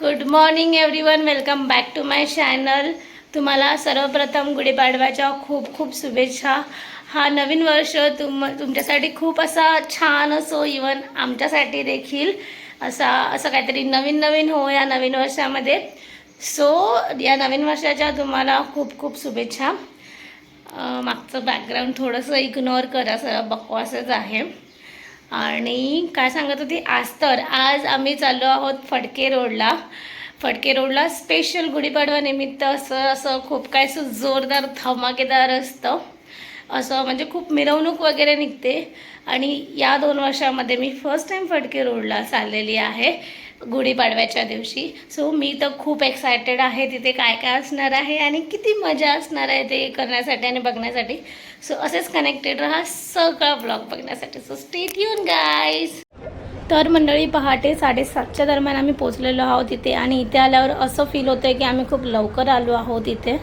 Good morning everyone welcome back to my channel तुम्हाला सर्वप्रथम गुढीपाडव्याच्या खूप खूप शुभेच्छा. हा नवीन वर्ष तुम तुमच्यासाठी खूप असा छान असो इवन आमच्यासाठी देखील असा असं काहीतरी नवीन नवीन हो या नवीन वर्षामध्ये. सो या नवीन वर्षाच्या तुम्हाला खूप खूप शुभेच्छा. मागचं बॅकग्राऊंड थोडंसं इग्नोर करा सर बकवासच आहे. आणि काय सांगत होती? आज तर आज आम्ही चाललो आहोत फडके रोडला. फडके रोडला स्पेशल गुढीपाडवा निमित्त असं असं खूप काय असं जोरदार धमाकेदार असतं. असं म्हणजे खूप मिरवणूक वगैरे निघते. आणि या दोन वर्षामध्ये मी फर्स्ट टाईम फडके रोडला चाललेली आहे. गुढीपाडव्याच्या दिवशी. सो मी तर खूप एक्सायटेड आहे तिथे काय काय असणार आहे आणि किती मजा असणार आहे ते करण्यासाठी आणि बघण्यासाठी. सो असेच कनेक्टेड राहा सगळा ब्लॉग बघण्यासाठी. सो स्टेट युन गाईज तर मंडळी पहाटे साडेसातच्या दरम्यान आम्ही पोचलेलो आहोत तिथे आणि इथे आल्यावर असं फील होतं आहे की आम्ही खूप लवकर आलो आहोत इथे.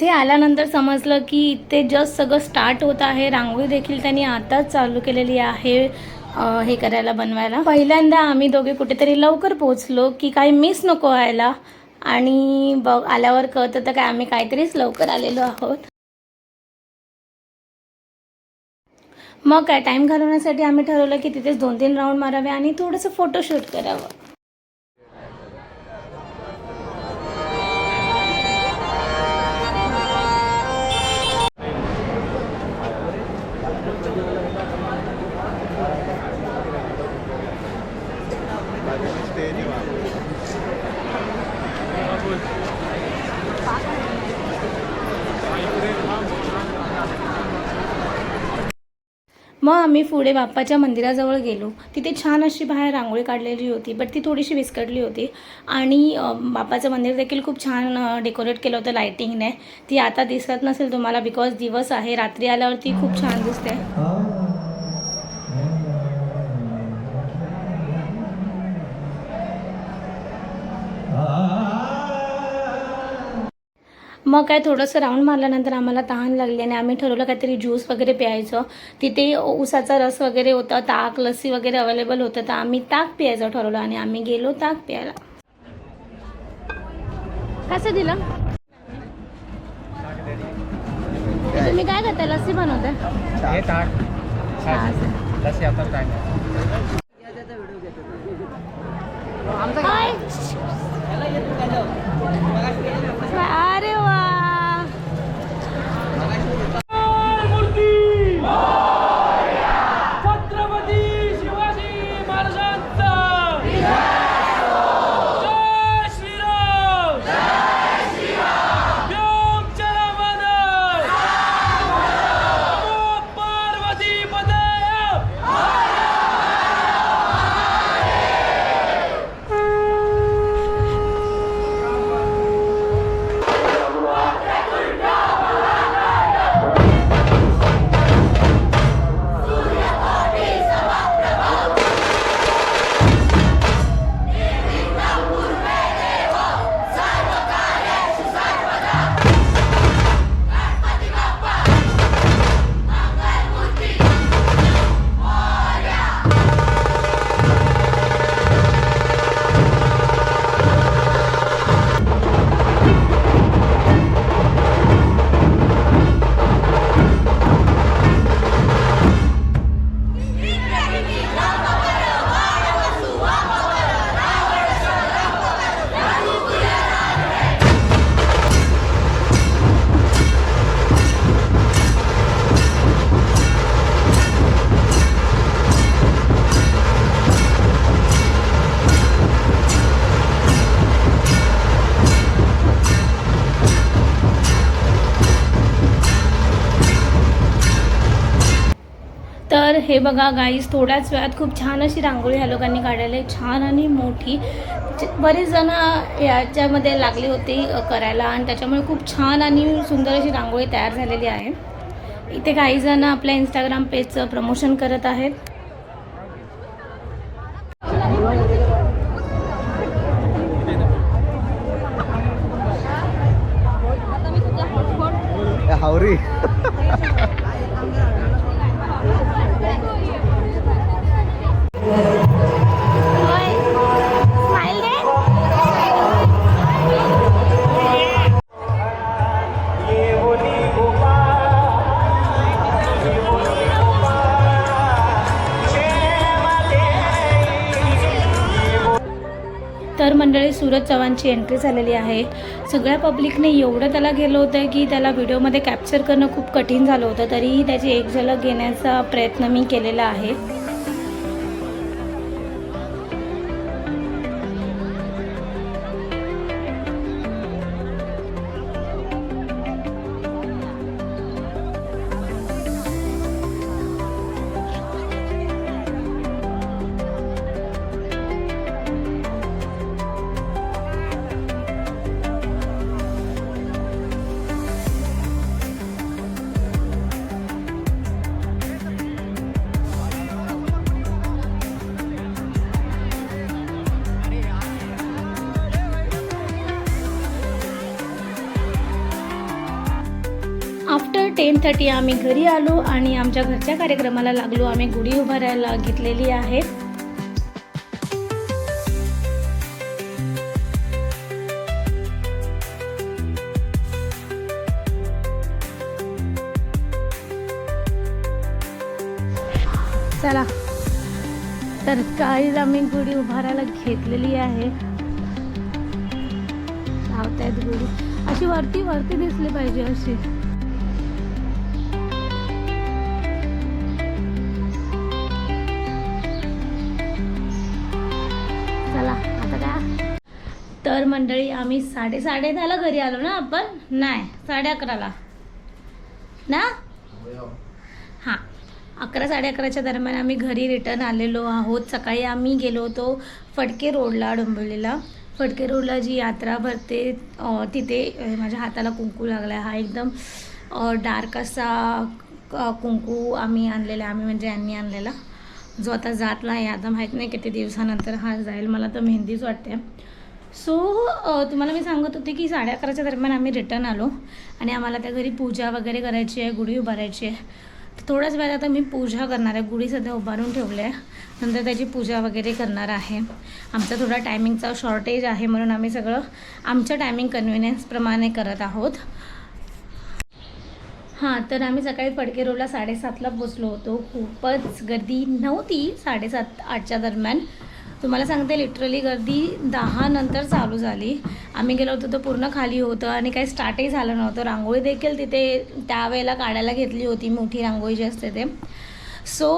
इथे आल्यानंतर समजलं की इथे जस्ट सगळं स्टार्ट होत आहे. रांगोळी देखील त्यांनी आताच चालू केलेली आहे हे करायला बनवायला. पहिल्यांदा आम्ही दोघे कुठेतरी लवकर पोचलो की काही मिस नको व्हायला आणि बघ आल्यावर कळतं तर काय आम्ही काहीतरीच लवकर आलेलो आहोत. मग काय टाईम घालवण्यासाठी आम्ही ठरवलं की तिथेच दोन तीन राऊंड मारावे आणि थोडंसं फोटोशूट करावं. मग आम्ही पुढे बाप्पाच्या मंदिराजवळ गेलो. तिथे छान अशी बाहेर रांगोळी काढलेली होती बट ती थोडीशी विस्कटली होती. आणि बाप्पाचं मंदिर देखील खूप छान डेकोरेट केलं होतं लायटिंगने ती आता दिसत नसेल तुम्हाला बिकॉज दिवस आहे. रात्री आल्यावरती खूप छान दिसते. मग काय थोडंसं राऊंड मारल्यानंतर आम्हाला तहान लागली आणि आम्ही ठरवलं काहीतरी ज्यूस वगैरे प्यायचं. तिथे उसाचा रस वगैरे होता ताक लस्सी वगैरे अवेलेबल होतं तर आम्ही ताक प्यायचं ठरवलं आणि आम्ही गेलो ताक प्यायला. कसं दिलं? तुम्ही काय करताय लस्सी बनवताय? हे बघा गाईस थोड्याच वेळात खूप छान अशी रांगोळी ह्या लोकांनी काढलेली आहे. छान आणि मोठी. बरेच जण याच्यामध्ये लागले होते करायला. आणि त्याच्यामुळे खूप छान आणि सुंदर अशी रांगोळी तयार झालेली आहे. इथे काही जण आपल्या इंस्टाग्राम पेजचं प्रमोशन करत आहेत. सूरज चव्हाणची एंट्री झालेली आहे. सगळ्या पब्लिकने एवढं त्याला गेलं होतं की त्याला व्हिडिओमध्ये कॅप्चर करणं खूप कठीण झालं होतं. तरीही त्याची एक झलक घेण्याचा प्रयत्न मी केलेला आहे. टेन थर्टी आम्ही घरी आलो आणि आमच्या घरच्या कार्यक्रमाला लागलो. आम्ही गुढी उभारायला घेतलेली आहे. चला. तर काहीच आम्ही गुढी उभारायला घेतलेली आहे. लावतायत गुढी. अशी वरती वरती दिसली पाहिजे अशी. तर मंडळी आम्ही साडे साडे दहाला घरी आलो ना आपण? नाही साडे अकराला. ना? हां. अकरा साडे अकराच्या दरम्यान आम्ही घरी रिटर्न आलेलो आहोत. सकाळी आम्ही गेलो होतो फडके रोडला डोंबिवलीला. फडके रोडला जी यात्रा भरते तिथे माझ्या हाताला कुंकू लागला हा एकदम डार्क असा कुंकू आम्ही आणलेला आम्ही म्हणजे यांनी आणलेला. जो आता जात नाही आता माहीत नाही किती दिवसानंतर हा जाईल. मला तर मेहंदीच वाटते सो तुम्हाला मी सांगत होते की साडे अकराच्या दरम्यान आम्ही रिटर्न आलो आणि आम्हाला त्या घरी पूजा वगैरे करायची आहे गुढी उभारायची आहे. तर थोड्याच वेळात आता मी पूजा करणार आहे. गुढी सध्या उभारून ठेवली आहे. नंतर त्याची पूजा वगैरे करणार आहे. आमचा थोडा टायमिंगचा शॉर्टेज आहे म्हणून आम्ही सगळं आमच्या टायमिंग कन्व्हिनियन्सप्रमाणे करत आहोत. हां तर आम्ही सकाळी फडके रोडला साडेसातला पोचलो होतो. खूपच गर्दी नव्हती साडेसात आठच्या दरम्यान. तुम्हाला सांगते लिटरली गर्दी दहा नंतर चालू झाली. आम्ही गेलो होतो तर पूर्ण खाली होतं आणि काही स्टार्टही झालं नव्हतं. रांगोळी देखील तिथे त्यावेळेला काढायला घेतली होती मोठी रांगोळी जी असते ते. सो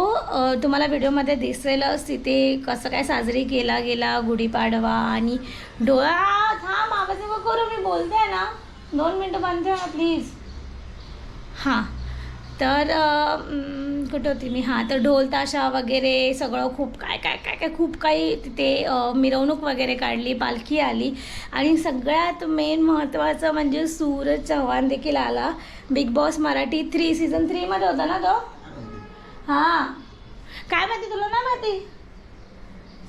तुम्हाला व्हिडिओमध्ये दिसेलच तिथे कसं काय साजरी केला गेला गुढीपाडवा आणि डोळा थांब आवाज करू मी बोलते ना. दोन मिनटं बांधते ना प्लीज हां. तर कुठं होती मी? हां तर ढोल ताशा वगैरे सगळं खूप काय काय काय काय खूप काही तिथे मिरवणूक वगैरे काढली पालखी आली. आणि सगळ्यात मेन महत्त्वाचं म्हणजे सूरज चव्हाण देखील आला. Big Boss Marathi three season थ्रीमध्ये होता ना तो? हां. काय माहिती तुला ना माहिती?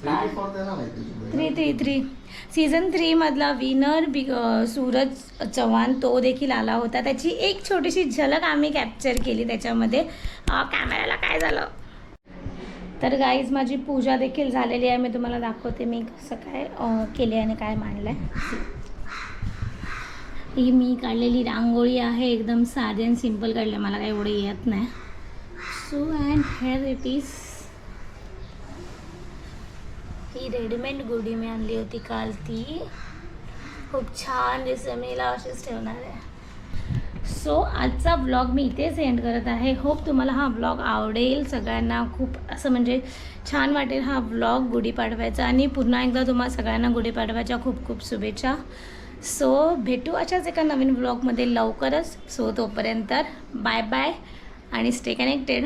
थ्री थ्री थ्री सीझन थ्रीमधला विनर बिग सूरज चव्हाण तो देखील आला होता. त्याची एक छोटीशी झलक आम्ही कॅप्चर केली त्याच्यामध्ये. कॅमेऱ्याला काय झालं? तर गाईज माझी पूजा देखील झालेली आहे. मी तुम्हाला दाखवते मी कसं काय केले आणि काय मांडलं आहे ही मी काढलेली रांगोळी आहे. एकदम साधी आणि सिंपल काढली. मला काही एवढं येत नाही. So and here it is he readymade गुढी मी आणली होती काल ती. खूप छान दिसते मी हिला अशीच ठेवणार आहे. सो आजचा ब्लॉग मी इथेच एंड करत आहे. होप तुम्हाला हा ब्लॉग आवडेल. सगळ्यांना खूप असं म्हणजे छान वाटेल हा ब्लॉग गुढीपाडव्याचा आणि पुन्हा एकदा तुम्हाला सगळ्यांना गुढीपाडव्याच्या खूप खूप शुभेच्छा. सो भेटू अशाच एका नवीन ब्लॉगमध्ये लवकरच. सो तोपर्यंत बाय बाय आणि स्टे कनेक्टेड